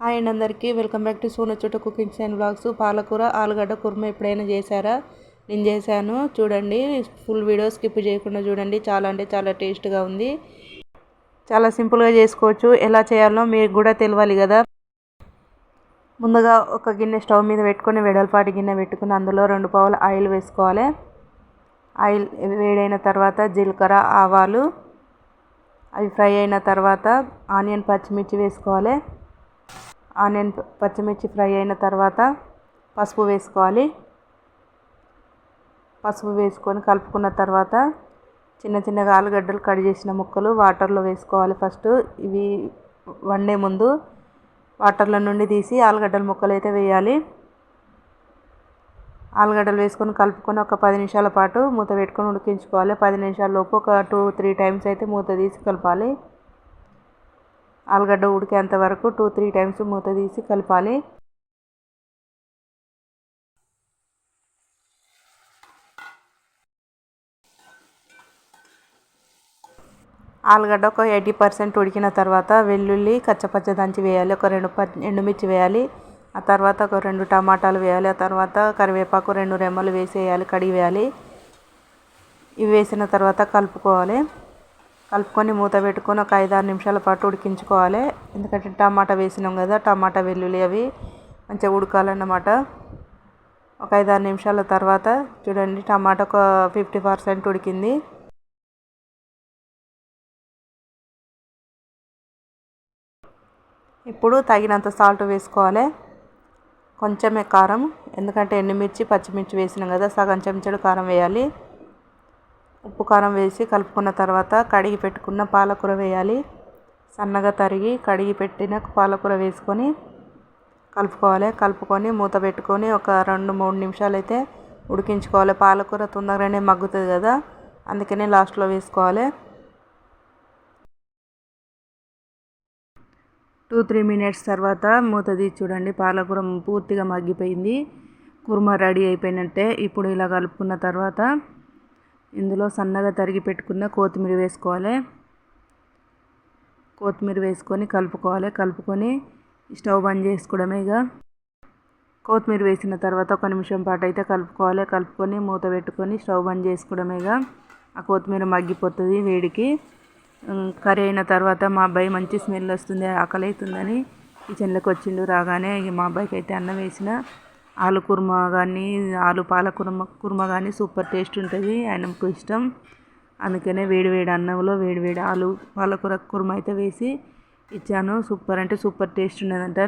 Hi and అందరికీ. Welcome back to Sona Chota cookings and blogs పాలకూర ఆలుగడ్డ కుర్మ ఎప్పుడైనా చేశారా? నేను చేశాను. చూడండి ఫుల్ వీడియో స్కిప్ చేయకుండా చూడండి. చాలా అంటే చాలా టేస్ట్గా ఉంది. చాలా సింపుల్గా చేసుకోవచ్చు. ఎలా చేయాలో మీకు కూడా తెలియాలి కదా. ముందుగా ఒక గిన్నె స్టవ్ మీద పెట్టుకొని వెడల్పాటి గిన్నె పెట్టుకుని అందులో రెండు పావులు ఆయిల్ వేసుకోవాలి. ఆయిల్ వేడైన తర్వాత జీలకర్ర ఆవాలు. అవి ఫ్రై అయిన తర్వాత ఆనియన్ పచ్చిమిర్చి వేసుకోవాలి. ఆనియన్ పచ్చిమిర్చి ఫ్రై అయిన తర్వాత పసుపు వేసుకోవాలి. పసుపు వేసుకొని కలుపుకున్న తర్వాత చిన్న చిన్నగా ఆలుగడ్డలు కట్ చేసిన ముక్కలు వాటర్లో వేసుకోవాలి ఫస్ట్. ఇవి వండే ముందు వాటర్లో నుండి తీసి ఆలుగడ్డల ముక్కలు అయితే వేయాలి. ఆలుగడ్డలు వేసుకొని కలుపుకొని ఒక పది నిమిషాల పాటు మూత పెట్టుకొని ఉడికించుకోవాలి. పది నిమిషాల లోపు ఒక టూ త్రీ టైమ్స్ అయితే మూత తీసి కలపాలి. ఆలుగడ్డ ఉడికేంత వరకు టూ త్రీ టైమ్స్ మూత తీసి కలపాలి. ఆలుగడ్డ ఒక ఎయిటీ పర్సెంట్ ఉడికిన తర్వాత వెల్లుల్లి కచ్చపచ్చ దంచి వేయాలి. ఒక రెండు ఎండుమిర్చి వేయాలి. ఆ తర్వాత ఒక రెండు టమాటాలు వేయాలి. ఆ తర్వాత కరివేపాకు రెండు రెమ్మలు వేసేయాలి కడిగి వేయాలి. ఇవి వేసిన తర్వాత కలుపుకోవాలి. కలుపుకొని మూత పెట్టుకొని ఒక ఐదు ఆరు నిమిషాల పాటు ఉడికించుకోవాలి. ఎందుకంటే టమాటా వేసినాం కదా టమాటా వెల్లుల్లి అవి మంచిగా ఉడకాలన్నమాట. ఒక ఐదు ఆరు నిమిషాల తర్వాత చూడండి టమాటా ఒక ఫిఫ్టీ పర్సెంట్ ఉడికింది. ఇప్పుడు తగినంత సాల్ట్ వేసుకోవాలి. కొంచెమే కారం ఎందుకంటే ఎండుమిర్చి పచ్చిమిర్చి వేసినాం కదా సగం చెంచాడు కారం వేయాలి. ఉప్పు కారం వేసి కలుపుకున్న తర్వాత కడిగి పెట్టుకున్న పాలకూర వేయాలి. సన్నగా తరిగి కడిగి పెట్టిన పాలకూర వేసుకొని కలుపుకోవాలి. కలుపుకొని మూత పెట్టుకొని ఒక రెండు మూడు నిమిషాలు అయితే ఉడికించుకోవాలి. పాలకూర తొందరగానే మగ్గుతుంది కదా అందుకనే లాస్ట్లో వేసుకోవాలి. టూ త్రీ మినిట్స్ తర్వాత మూత తీసి చూడండి. పాలకూర పూర్తిగా మగ్గిపోయింది. కుర్మా రెడీ అయిపోయినట్టే. ఇప్పుడు ఇలా కలుపుకున్న తర్వాత ఇందులో సన్నగా తరిగి పెట్టుకున్న కొత్తిమీర వేసుకోవాలి. కొత్తిమీర వేసుకొని కలుపుకోవాలి. కలుపుకొని స్టవ్ బంద్ చేసుకోవడమే ఇక. కొత్తిమీర వేసిన తర్వాత ఒక నిమిషం పాటు అయితే కలుపుకోవాలి. కలుపుకొని మూత పెట్టుకొని స్టవ్ బంద్ చేసుకోవడమేగా ఆ కొత్తిమీర మగ్గిపోతుంది వేడికి. కర్రీ అయిన తర్వాత మా అబ్బాయి మంచి స్మెల్ వస్తుంది ఆకలి అవుతుందని కిచెన్లోకి వచ్చిండు రాగానే మా అబ్బాయికి అయితే అన్నం వేసిన ఆలు కుర్మా కానీ ఆలు పాల కుర్మ కుర్మా కానీ సూపర్ టేస్ట్ ఉంటుంది. ఆయనకు ఇష్టం. అందుకనే వేడి వేడి అన్నంలో వేడి వేడి ఆలు పాలకూర కుర్మా అయితే వేసి ఇచ్చాను. సూపర్ అంటే సూపర్ టేస్ట్ ఉన్నదంట.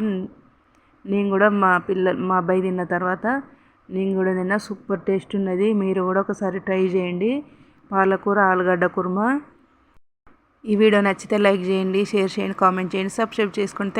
నేను కూడా మా పిల్లలు మా అబ్బాయి తిన్న తర్వాత నేను కూడా తిన్న. సూపర్ టేస్ట్ ఉన్నది. మీరు కూడా ఒకసారి ట్రై చేయండి. పాలకూర ఆలుగడ్డ కుర్మా. ఈ వీడియో నచ్చితే లైక్ చేయండి షేర్ చేయండి కామెంట్ చేయండి సబ్స్క్రైబ్ చేసుకుంటే